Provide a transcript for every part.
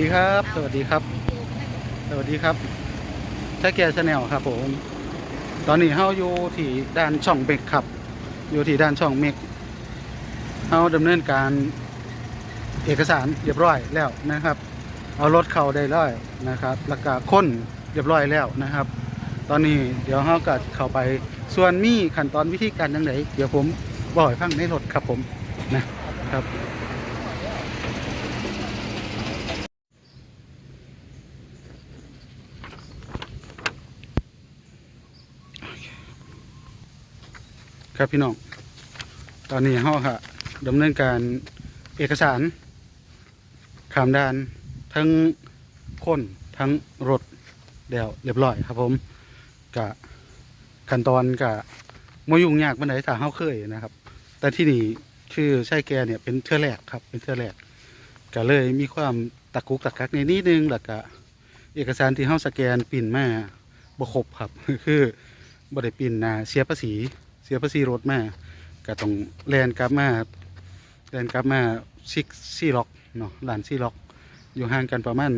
ดีครับ สวัสดีครับ สวัสดีครับแท็กแกชาแนลครับผม ตอนนี้เฮาอยู่ที่ด้านช่องเมกครับ อยู่ที่ด้านช่องเมกเฮาดำเนินการเอกสารเรียบร้อยแล้วนะครับ เอารถเข้าได้แล้วนะครับแล้วก็ค้นเรียบร้อยแล้วนะครับ ตอนนี้เดี๋ยวเฮาก็เข้าไปส่วนมีขั้นตอนวิธีการยังไงเดี๋ยวผมบอกให้ฟังในรถครับผมนะครับ ครับพี่น้อง ตอนนี้เฮาค่ะดำเนินการเอกสารขามดานทั้งคนทั้งรถเดี๋ยวเรียบร้อยครับผมกะขั้นตอนกะมยุ่งยากบันไดถ้าเฮาเคยนะครับ แต่ที่นี่คือใช่แกเนี่ยเป็นเทือแรกครับ เป็นเทือแรกก็เลยมีความตะกุกตะกักในนิดนึงแล้วก็เอกสารที่เฮาสแกนปิ่นมาบ่ครบครับ คือบ่ไดปิ่นนาเสียภาษี สียภาษีรถมาก็ต้องแลนกลับมาแลนกลับมาซิกซี่ล็อกเนาะลานซี่ล็อก อยู่ห่างกันประมาณ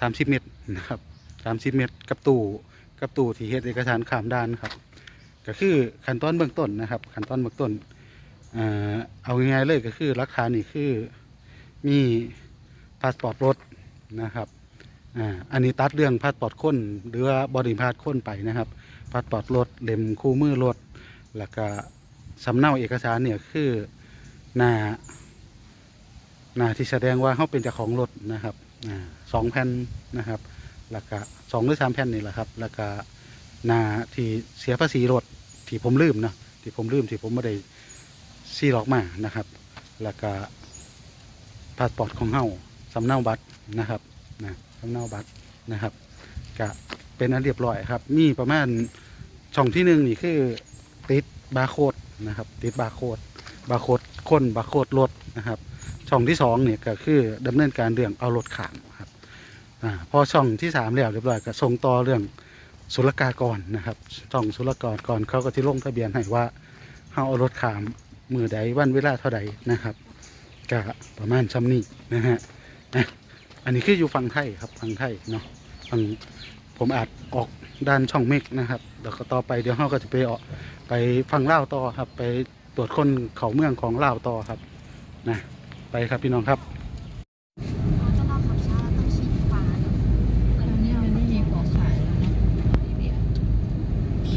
สามสิบเมตรนะครับสามสิบเมตรกับตู้กับตู้ที่เฮ็ดเอกสารขามด้านครับ ก็คือขั้นตอนเบื้องต้นนะครับขั้นตอนเบื้องต้นอ่าเอาง่ายๆเลยก็คือราคานี่คือมีพาสปอร์ตรถนะครับอ่าอันนี้ตัดเรื่องพาสปอร์ตคนหรือว่าบริพาสคนไปนะครับพาสปอร์ตรถเล่มคู่มือรถ แล้วก็สำเนาเอกสารเนี่ยคือหน้าหน้าที่แสดงว่าเขาเป็นเจ้าของรถนะครับสองแผ่นนะครับแล้วก็สองหรือสามแผ่นนี่แหละครับ แล้วก็หน้าที่เสียภาษีรถที่ผมลืมนะที่ผมลืมที่ผมไม่ได้ซีล็อกมานะครับ แล้วก็พาสปอร์ตของเฮาสำเนาบัตรนะครับนะสำเนาบัตรนะครับก็เป็นอันเรียบร้อยครับ มีประมาณช่องที่หนึ่งนี่คือติด บาร์โค้ดนะครับ ติดบาร์โค้ดบาร์โค้ดคนบาร์โค้ดรถนะครับ ช่องที่สองเนี่ยก็คือดำเนินการเรื่องเอารถขามครับอพอช่องที่สามแล้วเรียบร้อยก็ส่งต่อเรื่องศุลกากรนะครับช่องศุลกากรก่อนเขาก็ที่ลงทะเบียนให้ว่าเขาเอารถขามมือใดวันเวลาเท่าใดนะครับก็ประมาณซ้ำนี้นะฮะอะอันนี้คืออยู่ฝั่งไทยครับฝั่งไทยเนาะฝั่ง ผมอาจออกด้านช่องเมกนะครับแล้วก็ต่อไปเดี๋ยวเราก็จะไปออกไปฟังเล่าต่อครับ ไปตรวจคนเขาเมืองของเล่าต่อครับนะไปครับพี่น้องครับ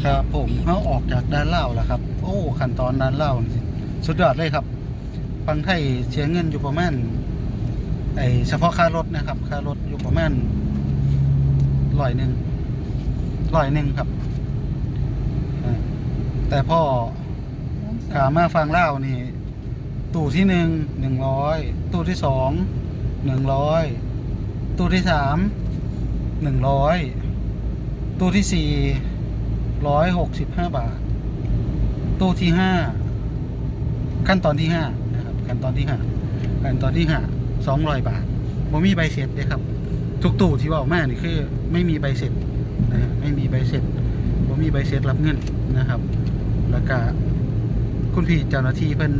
ครับผมเขาออกจากด้านเล่าแล้วครับ โอ้ขั้นตอนด้านเล่าสุดยอดเลยครับฟังไทยเสียเงินอยู่ประมาณไอเฉพาะค่ารถนะครับ ค่ารถอยู่ประมาณ ร้อยหนึ่งร้อยหนึ่งครับอ่าแต่พ่อขามาฟังเล่าวนี่ ตู้ที่หนึ่งหนึ่งร้อยตู้ที่สองหนึ่งร้อยตู้ที่สามหนึ่งร้อยตู้ที่สี่ร้อยหกสิบห้าบาท ตู้ที่ห้าขั้นตอนที่ห้านะครับขั้นตอนที่ห้าขั้นตอนที่ห้าสองร้อยบาทบ่มีใบเสร็จเลยครับ ทุกตู้ที่ว่าออกมานี่คือ ไม่มีใบเสร็จนะฮะไม่มีใบเสร็จบ่มีใบเสร็จรับเงินนะครับ แล้วก็คุณพี่เจ้าหน้าที่เพิ่น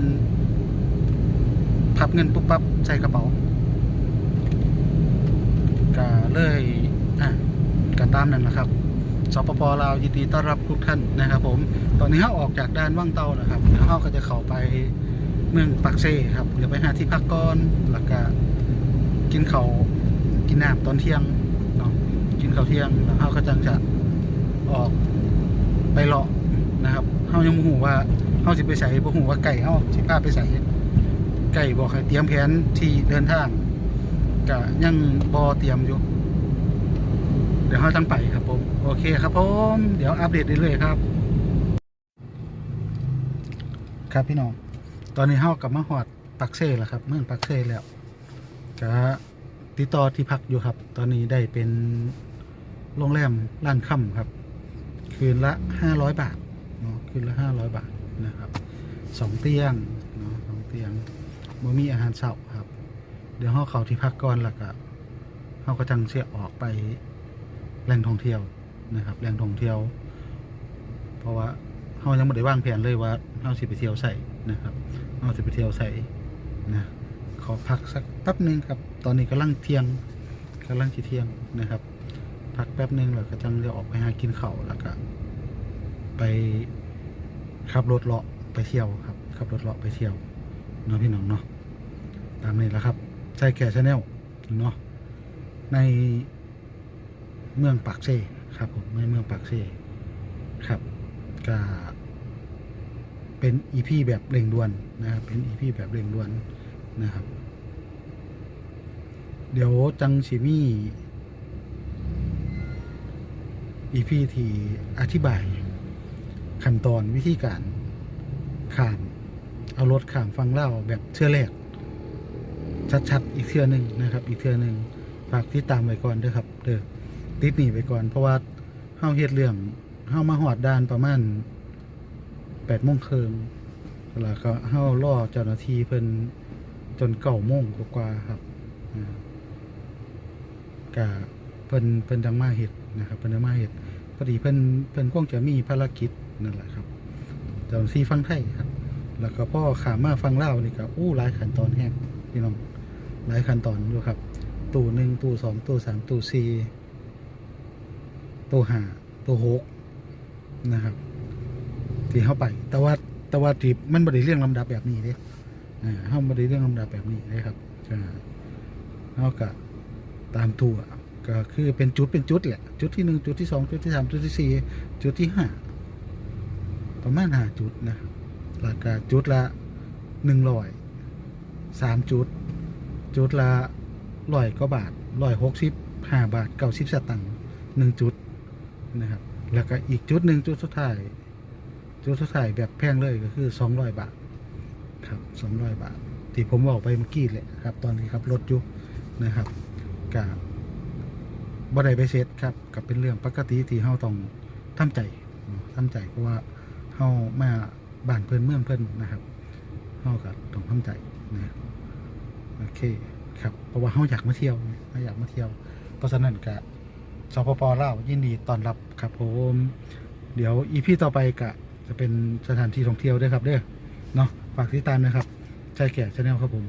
พับเงินปุ๊บปั๊บใส่กระเป๋าก็เลยอะก็ตามนั้นนะครับสปปลาวยินดีต้อนรับทุกท่านนะครับ ผมตอนนี้เขาออกจากด้านว่างเตาแล้วครับแล้วเขาก็จะเข้าไปเมืองปักเซ่ครับเดี๋ยวไปหาที่พักก่อนแล้วก็กินเขาวกินน้ำตอนเที่ยง กินข้าวเที่ยงแล้วเขาก็จังจะออกไปเลาะนะครับเขายังบ่ฮู้ว่าเฮาสิไปใส่บ่ฮู้ว่าไก่เฮาสิพาไปใส่ไก่บอกให้เตรียมแผนที่เดินทางก็ยังบ่เตรียมอยู่ เดี๋ยวเฮาจังไปครับผมโอเคครับผมเดี๋ยวอัปเดตเรื่อยๆครับ ครับพี่น้องตอนนี้เฮากลับมาฮอดปักเซ่แล้วครับเมื่อปักเซ่แล้วก็ติดต่อที่พักอยู่ครับ ตอนนี้ได้เป็น โรงแรมล้านค่ำครับ คืนละ500บาทเนาะคืนละห้าร้อยบาทนะครับสองเตียงเนาะสองเตียงบ่มีอาหารเช้าครับ เดี๋ยวเขาเขาที่พักก่อนล้วก็เขาก็จังเสียออกไปแหล่งท่องเที่ยวนะครับแหล่งท่องเที่ยว เพราะว่าเขายังไม่ได้วางแผนเลยว่าเขาสิไปเที่ยวใส่นะครับเขาสิไปเที่ยวใส่นะขอพักสักแป๊บหนึ่งครับ ตอนนี้กำลังเที่ยงกำลังจะเที่ยงนะครับ พักแป๊บหนึ่งแล้วก็จังจะออกไปหากินเข้าแล้วก็ ไปขับรถเลาะไปเที่ยวครับขับรถเลาะไปเที่ยวเนาะพี่น้องเนาะตามนี้แหละครับใช่แก่ชาแนลเนาะในเมืองปากเซ่ครับผมในเมืองปากเซ่ครับก็เป็นอีพีแบบเร่งด่วนนะครับเป็นอีพีแบบเร่งด่วนนะครับ เดี๋ยวจังชิมี่ อีพีที่อธิบาย ขั้นตอนวิธีการข้ามเอารถข้ามฟังเล่าแบบเชื่อแรก ชัดๆ อีกเทื่อหนึ่งนะครับ อีกเทื่อหนึ่งฝากที่ตามไว้ก่อนด้อครับเด้อติดหนีไปก่อน เพราะว่าเฮาเฮ็ดเรื่องเฮามาหอดด่านประมาณแปดโมงครึ่งแล้วก็เฮารอเจ้าหน้าที่เพิ่นจนเก้าโมงกว่าๆครับอ่าก็เพิ่นเพิ่นจังมาเฮ็ดนะครับ เพิ่นจังมาเฮ็ด อดีเพิ่นเพิ่นคงจะมีภารกิจนั่นแหละครับเจ้าหน้าที่ฟังไทยครับ แล้วก็พ่อขามาฟังเล่านี่ก็อู้หลายขั้นตอนแฮงพี่น้องหลายขั้นตอนอยู่ครับ ตู้หนึ่งตู้สองตู้สามตู้สี่ตู้ห้าตู้หกนะครับที่เข้าไป แต่ว่าแต่ว่าที่มันบริเรื่องลำดับแบบนี้เด้อ่าเข้าบริเรื่องลำดับแบบนี้เลยครับอ่าเอากะตามตัว ก็คือเป็นจุดเป็นจุดแหละ จุดที่หนึ่งจุดที่สองจุดที่สามจุดที่สี่จุดที่ห้าประมาณห้าจุดนะครับราคาจุดละหนึ่งร้อยสามจุด จุดละร้อยก็บาทร้อยหกสิบห้าบาทเก้าสิบสตางค์หนึ่งจุดนะครับ แล้วก็อีกจุดหนึ่งจุดสุดท้ายจุดสุดท้ายแบบแพงเลยก็คือสองร้อยบาทครับสองร้อยบาท ที่ผมบอกไปเมื่อกี้แหละครับ ตอนนี้ครับรถอยุบนะครับกับ บ่ได้ไปเซ็ตครับกับเป็นเรื่องปกติที่เฮาต้องทำใจเนาะทำใจเพราะว่าเฮามาบ้านเพิ่นเมืองเพิ่นนะครับเฮาก็ต้องทำใจนะโอเคครับเพราะว่าเฮาอยากมาเที่ยวเฮาอยากมาเที่ยว เพราะฉะนั้นก็สปปลาวยินดีต้อนรับครับผมเดี๋ยวอีพีต่อไปก็จะเป็นสถานที่ท่องเที่ยวด้วยครับเด้อเนาะฝากติดตามนะครับใจแก่ชาแนลครับผม